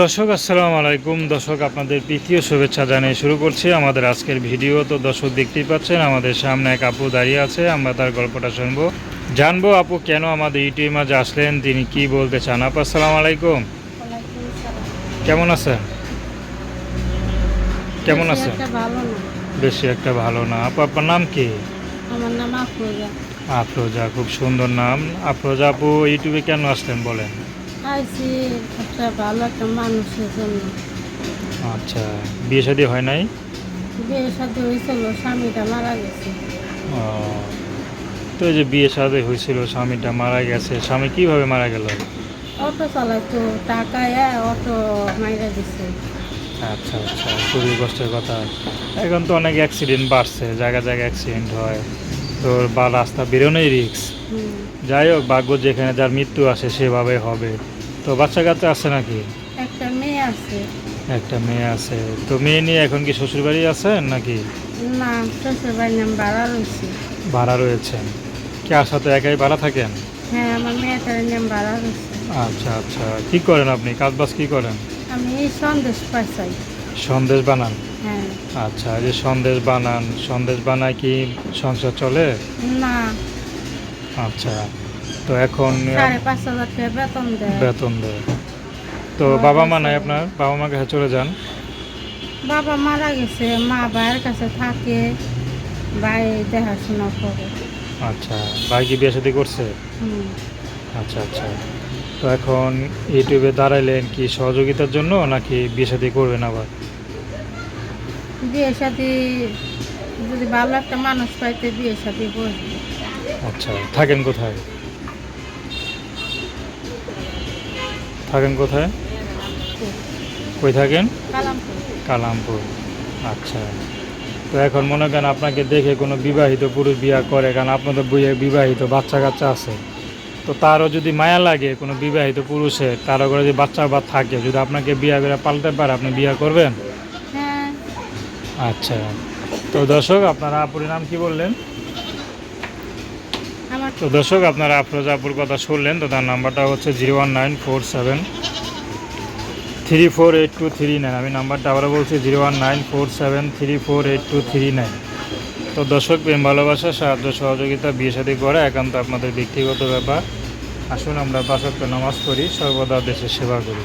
দর্শক আসসালামু আলাইকুম। দর্শক আপনাদের তৃতীয় শুভেচ্ছা জানিয়ে শুরু করছি আমাদের আজকের ভিডিও। তো দর্শক দেখতেই পাচ্ছেন আমাদের সামনে এক আপু দাঁড়িয়ে আছে। আমরা তার গল্পটা শুনব। জানব আপু কেন আমাদের ইউটিউব মাঝে আসলেন? তিনি কি বলতে চান? আপু আসসালামু আলাইকুম। কেমন আছেন? কেমন আছেন? একটা ভালো না। বেশি একটা ভালো না। আপু আপনার নাম কি? আমার নাম আফরোজা। আফরোজা খুব সুন্দর নাম। আফরোজা আপু ইউটিউবে কেন আসলেন বলেন? আইসি একটা ভালো একটা মানুষের জন্য। আচ্ছা বিয়ে শাদী হয় নাই? বিয়ের সাথে হয়েছিল স্বামীটা মারা গেছে। ও, তো এই যে বিয়ে শাদী হয়েছিল স্বামীটা মারা গেছে স্বামী কীভাবে মারা গেল? অটো চালাইতো টাকায় অটো মাইরা দিছে। আচ্ছা আচ্ছা খুবই কষ্টের কথা। এখন তো অনেক অ্যাক্সিডেন্ট বাড়ছে জায়গা জায়গায় অ্যাক্সিডেন্ট হয়। তোর বা রাস্তা বেরোনোই রিক্স। যাই হোক ভাগ্য যেখানে যার মৃত্যু আসে সেভাবে হবে। তো বাচ্চা কাচ্চা আছে নাকি? একটা মেয়ে আছে। একটা মেয়ে আছে। তো মেয়ে নিয়ে এখন কি শ্বশুরবাড়ি আছেন নাকি? না শ্বশুর বাড়ির নাম ভাড়া রয়েছে। ভাড়া রয়েছেন কার সাথে একাই ভাড়া থাকেন? হ্যাঁ আমার মেয়েটার নাম ভাড়া রয়েছে। আচ্ছা আচ্ছা। কি করেন আপনি? কাজ বাজ কি করেন? আমি সন্দেশ পাইছাই সন্দেশ বানান? হ্যাঁ। আচ্ছা এই যে সন্দেশ বানান সন্দেশ বানায় কি সংসার চলে? না। আচ্ছা তো এখন বেতন দেয়। বেতন দেয়। তো বাবা মা নাই আপনার? বাবা মার কাছে চলে যান। বাবা মারা গেছে মা ভাইয়ের কাছে থাকে ভাই দেখাশোনা করে। আচ্ছা ভাই কি বিয়ে শাদী করছে? আচ্ছা আচ্ছা। তো এখন ইউটিউবে দাঁড়াইলেন কি সহযোগিতার জন্য নাকি বিয়ে শাদী করবেন আবার? বিয়ে সাথে যদি ভালো একটা মানুষ পাইতে বিয়ে সাথে বসবে আচ্ছা থাকেন কোথায়? থাকেন কোথায়? কই থাকেন? কালামপুর। আচ্ছা। তো এখন মনে করেন আপনাকে দেখে কোনো বিবাহিত পুরুষ বিয়া করে কারণ আপনাদের বইয়ে বিবাহিত বাচ্চা কাচ্চা আছে। তো তারও যদি মায়া লাগে কোনো বিবাহিত পুরুষের তারও করে যদি বাচ্চা বা থাকে যদি আপনাকে বিয়া করে পাল্টে পারে আপনি বিয়া করবেন? হ্যাঁ। আচ্ছা। তো দর্শক আপনারা আপুর নাম কি বললেন? তো দর্শক, আপনারা আফরোজা আপুর কথা শুনলেন, তো তার নাম্বারটা হচ্ছে zero one nine four seven three four eight two three nine. আমি নাম্বারটা আবারও বলছি, zero one nine four seven three four eight two three nine. তো দর্শক, প্রেম, ভালোবাসা, সাহায্য, সহযোগিতা, বিয়ে সাথে করা একান্ত আপনাদের ব্যক্তিগত ব্যাপার। আসুন আমরা পাশাত্য নামাজ পড়ি, সর্বদা দেশের সেবা করি।